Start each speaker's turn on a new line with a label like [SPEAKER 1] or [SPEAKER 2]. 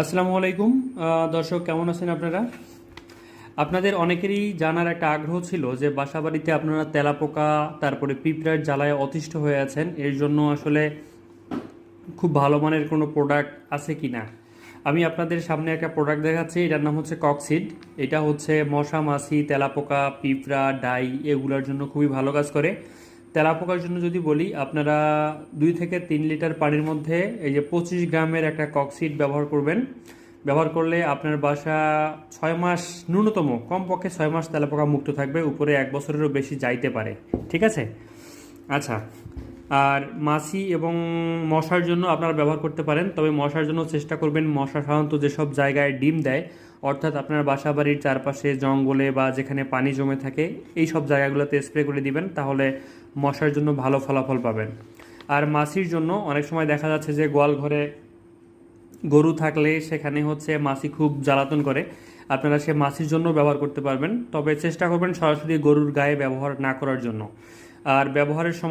[SPEAKER 1] আসসালামু আলাইকুম। দর্শক, কেমন আছেন আপনারা? আপনাদের অনেকেরই জানার একটা আগ্রহ ছিল যে বাসাবাড়িতে আপনারা তেলাপোকা, তারপরে পিঁপড়ার জ্বালায় অতিষ্ঠ হয়ে আছেন। এর জন্য আসলে খুব ভালো মানের কোনো প্রোডাক্ট আছে কি না আমি আপনাদের সামনে একটা প্রোডাক্ট দেখাচ্ছি। এটার নাম হচ্ছে কক্সিড এটা হচ্ছে মশা, মাছি, তেলাপোকা, পিঁপড়া, ডাই, এগুলোর জন্য খুবই ভালো কাজ করে। তেলাপোকার জন্য যদি বলি, আপনারা দুই থেকে তিন লিটার পানির মধ্যে এই যে পঁচিশ গ্রামের একটা ককসিড ব্যবহার করবেন। ব্যবহার করলে আপনার বাসা ছয় মাস, ন্যূনতম, কমপক্ষে ছয় মাস তেলাপোকা মুক্ত থাকবে, উপরে এক বছরেরও বেশি যাইতে পারে। ঠিক আছে? আচ্ছা আর মাছি এবং মশার জন্য আপনারা ব্যবহার করতে পারেন। তবে মশার জন্য চেষ্টা করবেন, মশা সাধারণত যেসব জায়গায় ডিম দেয়, অর্থাৎ আপনার বাসা বাড়ির চারপাশে, জঙ্গলে বা যেখানে পানি জমে থাকে, এই সব জায়গাগুলোতে স্প্রে করে দিবেন, তাহলে মশার জন্য ভালো ফলাফল পাবেন। আর মাছির জন্য অনেক সময় দেখা যাচ্ছে যে গোয়াল ঘরে গরু থাকলে সেখানে হচ্ছে মাছি খুব জ্বালাতন করে। আপনারা সে মাছির জন্য ব্যবহার করতে পারবেন। তবে চেষ্টা করবেন সরাসরি গরুর গায়ে ব্যবহার না করার জন্য। আর ব্যবহারের সময়